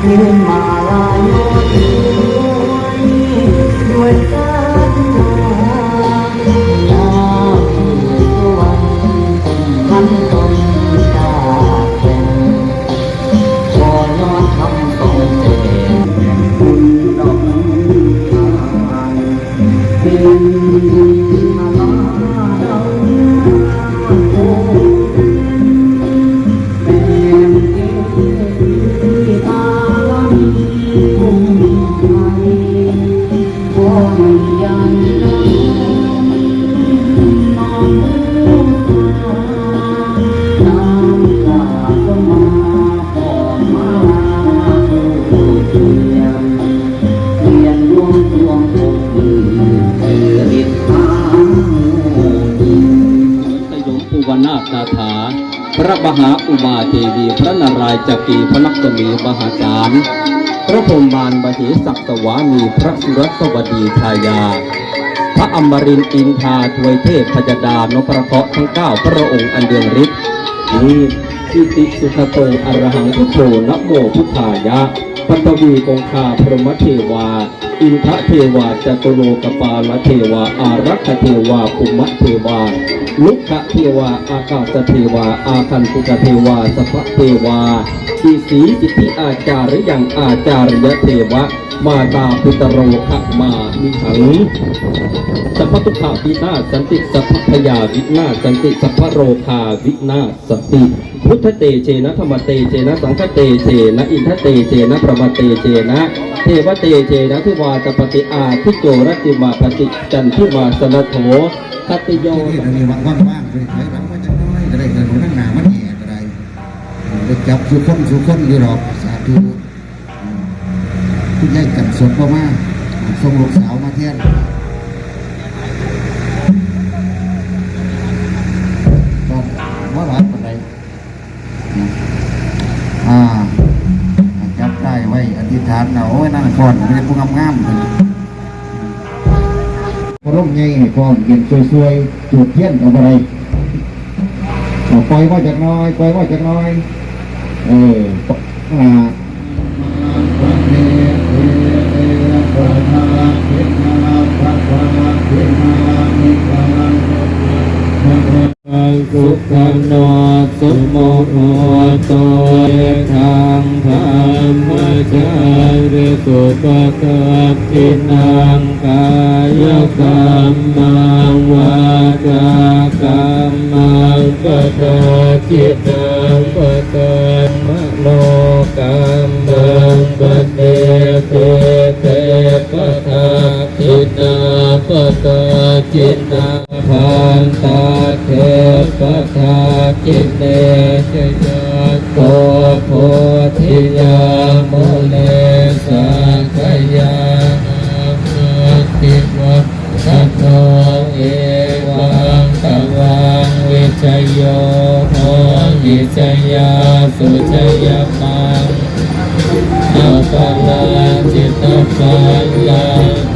คืน อีกสยมอุวนาถนาถา พระมหาอุมาเทวี พระนารายจักรีพระลักษมีมหาจารย์พระพรหมบาลมเหสักสวามีพระสุรสวดีทายา พระอมรินทร์อินทาทวยเทพพยดานพระเคราะห์ทั้งเก้าพระองค์อันเดืองฤทธิ์นี้ ทิติสุขโตอรหังพุทโธนะโมพุทธายะปัตวีคงคาพรหมเทวา อินทะเทวาจตุโลกปาลเทวา อารักขเทวาภูมะเทวา ลุกขเทวา อากาศเทวา อาคันตุกเทวาสพเทวาทีสีสิทธิอาจาริยังอาจารยเทวะ มาตาพุตโรขมามิหังสัพพทุกขาวินาสันติสัพพยาวินาสันติสัพพโรคาวินาสติ พุทธเตเจนะธรรมเตเจนะสังฆเตเจนะอินทเตเจนะประมเตเจนะ เทวเตเจนะทิวาตปฏิอาทิโจรติมาปฏิจันทิมาสนโถคติโยที่เรามีว่างว่างๆเลยถอยหลังมาจะน้อยก็ได้เดินหัวนั่งหน้ามันแห่ก็ได้ได้จับสุขคนสุขคนอยู่หรอกสาธุอืมคุณยายกันสดมากส่งลูกสาวมาแทน เอาโอ้ยนั่งก่อนไม่ได้ผู้งามงามพอร่มใหญ่พร้อมเย็นสวยๆจุดเทียนเอาอะไรปล่อยว่าจากน้อยปล่อยว่าจากน้อย เอออ่า ปกับทินังกายกรรมังวาจากรรมังปะตาจิตังปะตามโนกรรมังปะเตเตเตปะทาจิตาปะตาจิตาพันตาเทปะทา เอวังตวังวิจโยโหวิจยาสุจยมังอัปปะลจิตตปัญญาเกสิเสปะ